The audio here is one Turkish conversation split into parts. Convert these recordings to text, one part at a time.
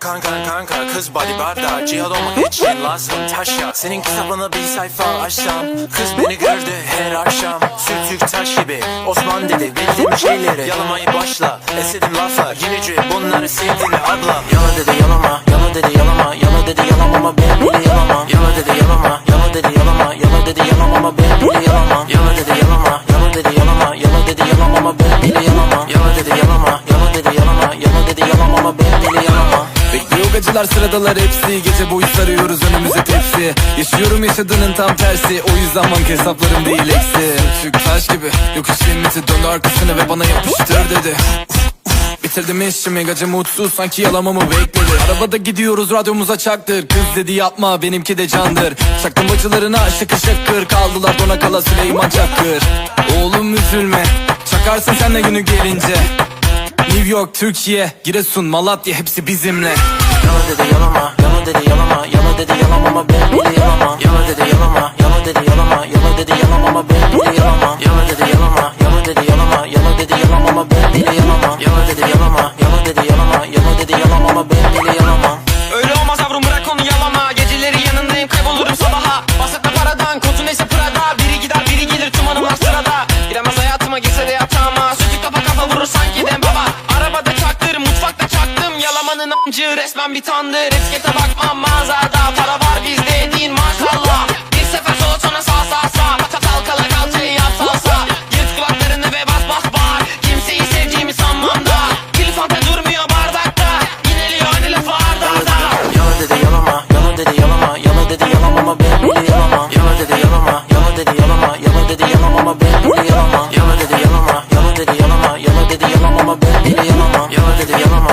Kanka kanka kız body barda Cihad olmak için lazım taş ya Senin kitabını bir sayfa açsam Kız beni gördü her akşam. Sürtük taş gibi. Osman dedi bildiğim şeyleri. Yalamayı başla. Esedim laflar. Yenici bunları sevdiğini ablam Yala dedi yalama. Yala dedi yalama. Yala dedi yalamama ben bile yalamam. Yala dedi yalama. Yala dedi yalama. Yala dedi yalamama ben bile yalamam. Yala dedi yalama. Yala dedi yalama. Yala dedi yalamama ben bile yalamam. Yala Gacılar sıradalar hepsi. Gece boyu sarıyoruz önümüze tepsi. Yaşıyorum yaşadığının tam tersi. O yüzden banka hesaplarım değil eksi. Türk taş gibi yokuş limiti döndü arkasını ve bana yapıştır dedi. Bitirdim işimi gacı mutsuz. Sanki yalamamı bekledi. Arabada gidiyoruz radyomuza çaktır. Kız dedi yapma benimki de candır. Çaktım bacılarına şıkır şıkır Kaldılar dona kala Süleyman Çakır. Oğlum üzülme Çakarsın sen de günü gelince. New York, Türkiye, Giresun, Malatya hepsi bizimle Yala dedi yalama, yala dedi yalama, yala dedi yalamama ben bile yalamam. Yala dedi yalama, yala dedi yalama, yala dedi yalamama ben bile yalamam. Yala dedi yalama, yala dedi yalama, yala dedi yalamama ben bile yalama, yala dedi yalama, Yalamanın amcı resmen bir tandır Etikete bakmam mağazada Para var bizde değil maşallah Bir sefer sola sonra sağ sağ sağ Çatal kala kalçayı yap salsa Yırt kulaklarını ve bas bas bağır Kimseyi sevdiğimi sanmam da Kilifante durmuyor bardakta Yineliyor hani lafı arda arda Yala dedi yalama, yala dedi yalama, yala dedi yalamama ben bile yalamam. Yala dedi yalama, yala dedi yalama, yala dedi yalamama ben bile yalamam. Yala dedi yalama, yala dedi yalama, yala dedi yalamama ben bile yalamam. Yala dedi yalama,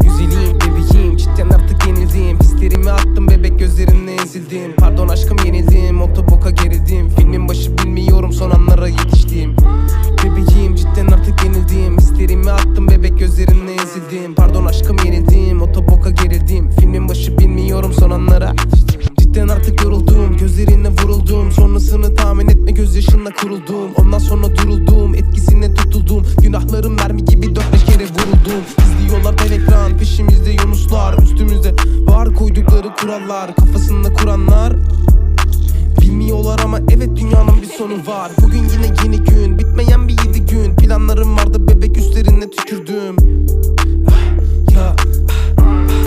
Güzelim bebeğim. Cidden artık yenildim. Hislerimi attım bebek gözlerinle ezildim. Pardon aşkım yenildim. Otoboka gerildim. Filmin başı bilmiyorum son anlara yetiştim. Bebeğim cidden artık yenildim. Hislerimi attım bebek gözlerinle ezildim. Pardon aşkım yenildim. Otoboka gerildim. Filmin başı bilmiyorum son anlara Cidden artık yoruldum. Gözlerine vuruldum. Sonrasını tahmin etme gözyaşınla kuruldum. Ondan sonra duruldum kurallar Kafasında kuranlar. Bilmiyorlar ama evet dünyanın bir sonu var. Bugün yine yeni gün bitmeyen bir yedi gün. Planlarım vardı